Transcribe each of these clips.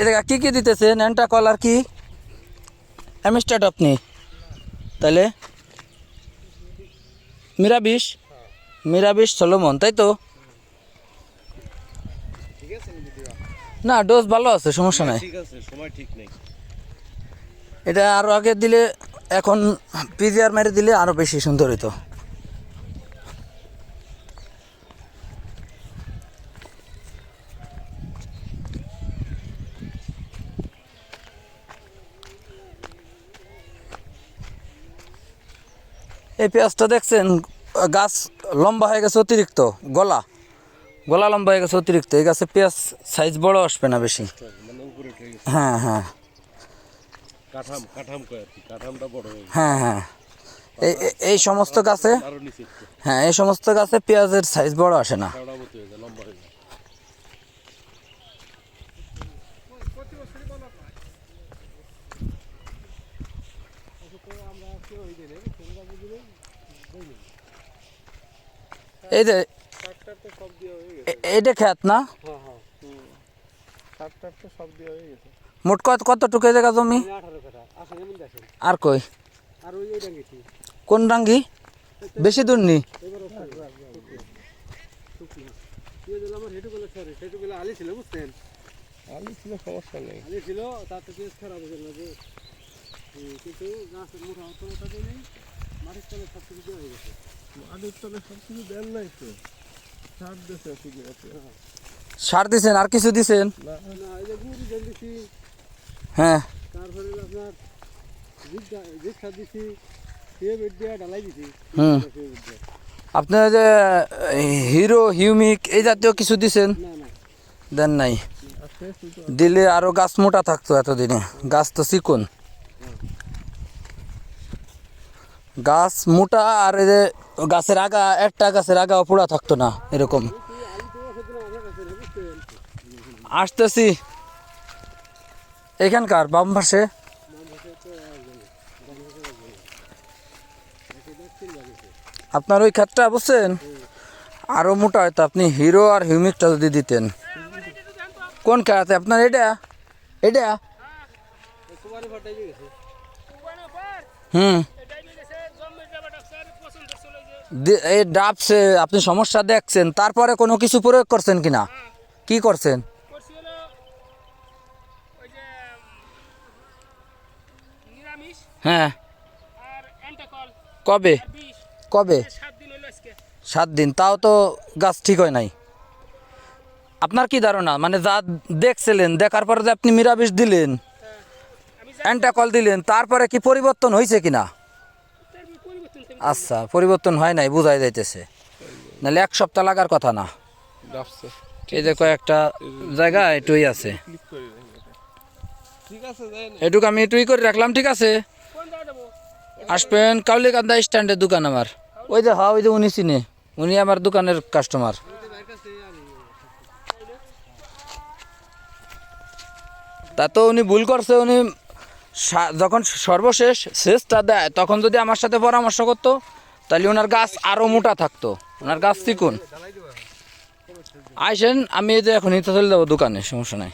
এ দেখা কী কী দিতেছেন এন্টা কলার কি? অ্যামিস্টার আপনি। তাহলে মিরাবিশ? মিরাবিশ সলোমন তাই তো? না ডোজ ভালো আছে সমস্যা নেই। এটা আরও আগে দিলে এখন পিজিআর মেরে দিলে আরও বেশি সুন্দর হইতো। এই পেঁয়াজটা দেখছেন গাছ লম্বা হয়ে গেছে অতিরিক্ত গলা। গলা লম্বা হয়ে গেছে অতিরিক্ত এই গাছে পেঁয়াজ সাইজ বড় আসবে না বেশি। হ্যাঁ হ্যাঁ। হয়ে হ্যাঁ এই সমস্ত গাছে হ্যাঁ এই সমস্ত গাছে পেঁয়াজের সাইজ বড় আসে না চওড়া মতো হয়ে যায় লম্বা হয়ে যায় এই যে ট্রাক্টর তো সব দিয়ে হয়ে গেছে। এইটা খেত না? হ্যাঁ হ্যাঁ ট্রাক্টর তো সব দিয়ে হয়ে গেছে। মোট কত কতটুকু এই জায়গা জমি? আর কই? কোন রাঙ্গি বেশি দূর নি? এবার আমার হেঁটুগুলো সরি। হেঁটুগুলো আলি ছিল বুঝছেন? আলি ছিল সমস্যা নেই। আলি ছিল তার তো কেস খারাপ হয়ে গেল যে কিন্তু গাছ মোটা অত মোটা নেই। মাটির তলে সব কিছু হয়ে গেছে। তো। সার দিছেন আর কিছু দিছেন? হ্যাঁ। তারপরে আপনার দিছি যে হিরো হিউমিক এই জাতীয় কিছু দিছেন? দেন নাই। দিলে আরও গাছ মোটা থাকতো এতদিনে। গাছ তো চিকন। গাছ মোটা আর এই যে গাছের আগা, একটা গাছের আগা পোড়া থাকতো না, এরকম। আসতেছি। এখানকার বাম পাশে। আপনার ওই ক্ষেতটা বুঝছেন? আরও মোটা হয়তো আপনি, হিরো আর হিউমিকটা যদি দিতেন। কোন খেতে আপনার এটা? এটা? হুম। এই ডাবসে আপনি সমস্যা দেখছেন তারপরে কোনো কিছু প্রয়োগ করছেন কিনা? কি করছেন? হ্যাঁ। কবে? কবে? সাত দিন তাও তো গাছ ঠিক হয় নাই। আপনার কি ধারণা? মানে যা দেখছিলেন দেখার পরে যে আপনি মিরাবিষ দিলেন অ্যান্টাকল দিলেন তারপরে কি পরিবর্তন হয়েছে কিনা? আচ্ছা পরিবর্তন হয় নাই বোঝাই যাইতেছে। নাহলে এক সপ্তাহ লাগার কথা না। এই যে কয়েকটা জায়গা এটুই আছে। এটুকু আমি এটুই করে রাখলাম ঠিক আছে? আসবেন কাউলিকান্দা স্ট্যান্ডের দোকান আমার। ওই যে হ্যাঁ ওই যে উনি চিনে। উনি আমার দোকানের কাস্টমার। তা তো উনি ভুল করছে উনি যখন সর্বশেষ শেষটা দেয়, তখন যদি আমার সাথে পরামর্শ করতো, তাহলে ওনার গাছ আরও মোটা থাকতো। ওনার গাছ চিকুন। আইসেন, আমি এই যে এখন নিতে চলে যাব দোকানে, সমস্যা নাই।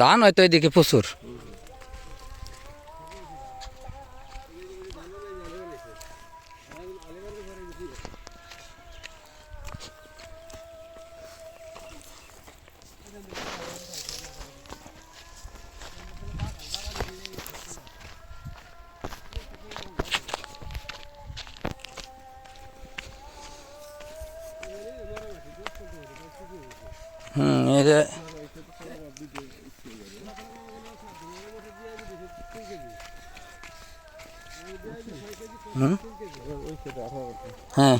ধান হয়তো এদিকে প্রচুর। হুম এই যে হুম? হ্যাঁ।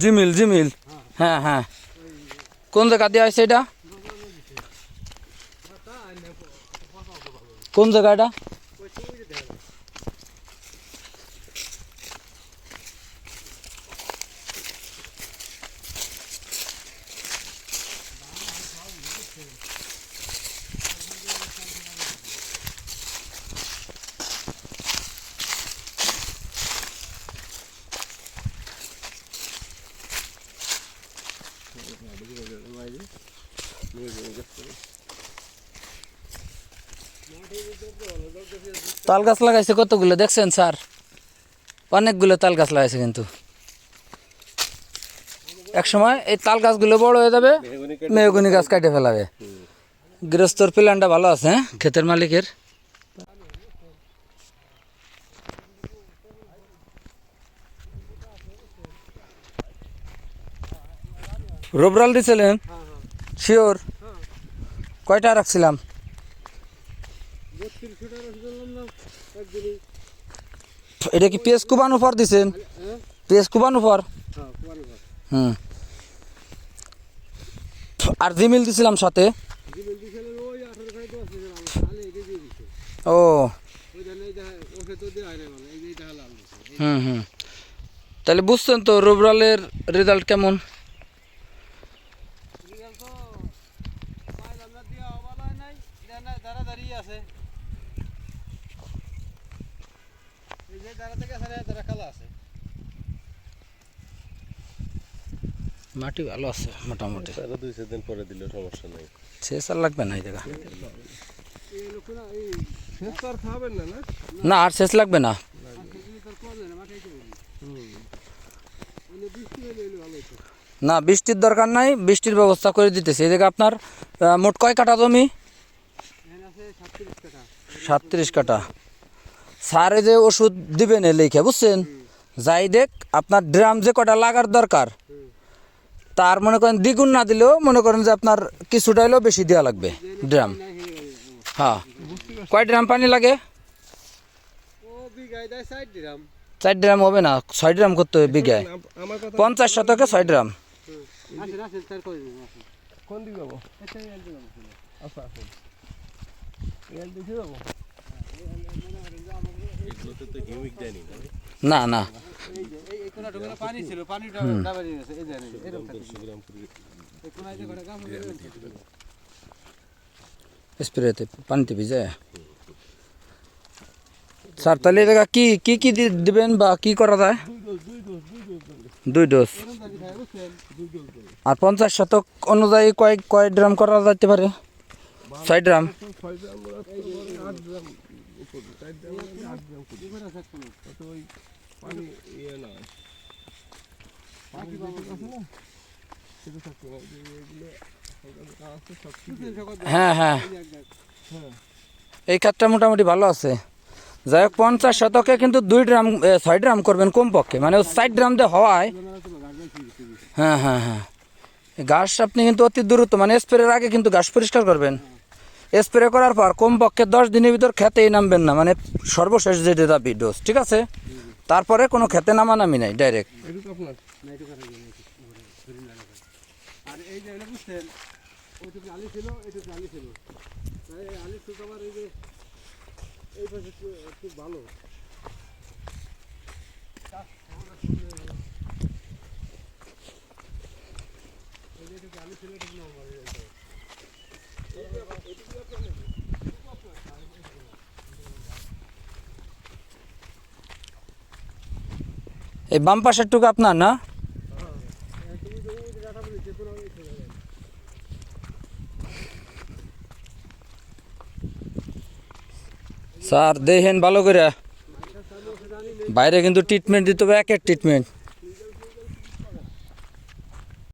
জিমিল জিমিল। হ্যাঁ হ্যাঁ। কোন জায়গা দিয়ে আছে এটা? কোন জায়গাটা ওই তো ওই যে দেখা যায়। তাল গাছ লাগাইছে কতগুলো? দেখছেন স্যার? অনেকগুলো তাল গাছ লাগাইছে কিন্তু। এক সময় এই তাল গাছগুলো বড় হয়ে যাবে মেহগুনি গাছ কাটে ফেলাবে। গৃহস্থর প্ল্যানটা ভালো আছে হ্যাঁ? ক্ষেতের মালিকের। রোবরাল দিছিলেন? হ্যাঁ হ্যাঁ। শিওর? কয়টা রাখছিলাম? এটা কি পেঁয়াজ কুবানো পর দিছেন? পেঁয়াজ কুবানো পর হ্যাঁ হুম। আর জিমিল দিছিলাম সাথে? ও। হুম হুম। তাহলে বুঝছেন তো রোবরালের রেজাল্ট কেমন? তো দেয়া নাই। দাঁড়া দাঁড়িয়ে আছে। এই যে দাঁড়া থেকে সারে দাঁড়া কালা আছে। মাটি ভালো আছে মোটামুটি। দুই চার দিন পরে দিলে সমস্যা নেই। আর লাগবে না এই জায়গা। না আর শেষ লাগবে না। না বৃষ্টির দরকার নাই বৃষ্টির ব্যবস্থা করে দিতেছি। এই জায়গা আপনার মোট কয় কাটা জমি? সাতত্রিশ কাটা সারে যে ওষুধ দিবেন লিখে বুঝছেন? যাই দেখ, আপনার ড্রাম যে কটা লাগার দরকার, তার মনে করেন দ্বিগুণ না দিলেও মনে করেন যে আপনার কিছুটা হলেও বেশি দেওয়া লাগবে ড্রাম। হ্যাঁ। কয় ড্রাম পানি লাগে? চার ড্রাম হবে না, ছয় ড্রাম করতে হবে বিঘায়। পঞ্চাশ শতকে ছয় ড্রাম। কোন দিকে যাব? আসেন আচ্ছা আসুন এল দেখে যাব এগুলোতে তো হিউমিক দেয়নি না না। পানি ছিল পানিটা স্প্রেতে পানিতে ভিজে স্যার, তাহলে এটা কি কি কি দিবেন বা কি করা যায়? দুই ডোজ। আর পঞ্চাশ শতক অনুযায়ী কয় কয় ড্রাম করা যেতে পারে? ছয় ড্রাম। আট গ্রাম চার আট করে ওই পানি ইয়ে না আছে সেটা এগুলো হ্যাঁ হ্যাঁ এই খাতটা মোটামুটি ভালো আছে। যাই হোক পঞ্চাশ শতকে কিন্তু দুই ড্রাম ছয় ড্রাম করবেন কমপক্ষে মানে ষাট ড্রাম দিয়ে হওয়ায়। হ্যাঁ হ্যাঁ হ্যাঁ। ঘাস আপনি কিন্তু অতি দ্রুত মানে স্প্রের আগে কিন্তু ঘাস পরিষ্কার করবেন। স্প্রে করার পর কমপক্ষে দশ দিনের ভিতর খেতেই নামবেন না। মানে সর্বশেষ যে দাবি ডোজ ঠিক আছে? তারপরে কোনো খেতে নামানামি নাই ডাইরেক্ট না এটা করা যায় না এটা ধরে না লাগায়। আর এই যে এটা বুঝছেন ওইটুকু আলি ছিল এইটুকু আলি ছিল তাই এই আলি সুতো আমার এই যে এই পাশে একটু একটু ভালো এই যে এইটুকু আলি ছিল এটুকু নম্বর এই যে। এই বাম পাশের টুকু আপনার, না। স্যার, দেখেন ভালো করে বাইরে কিন্তু ট্রিটমেন্ট দিতে হবে, এক এক ট্রিটমেন্ট